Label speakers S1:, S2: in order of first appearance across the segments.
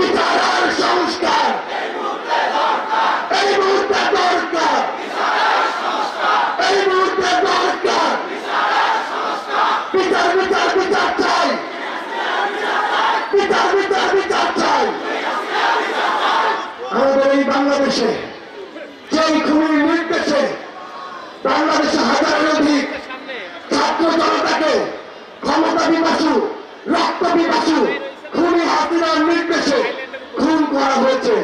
S1: বিচারের সংস্কার। এই মুহূর্তে দরকার। চাই। বিচার বিচার বিচার চাই। আমাদের এই বাংলাদেশে, যেই খুবই নির্দেশে বাংলাদেশে হাজারের ক্ষমতা বিপাসু রক্ত হাসিনার নির্দেশে খুন করা হয়েছে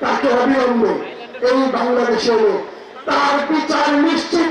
S1: তাকে অবিলম্বে এই বাংলাদেশে তার বিচার নিশ্চিত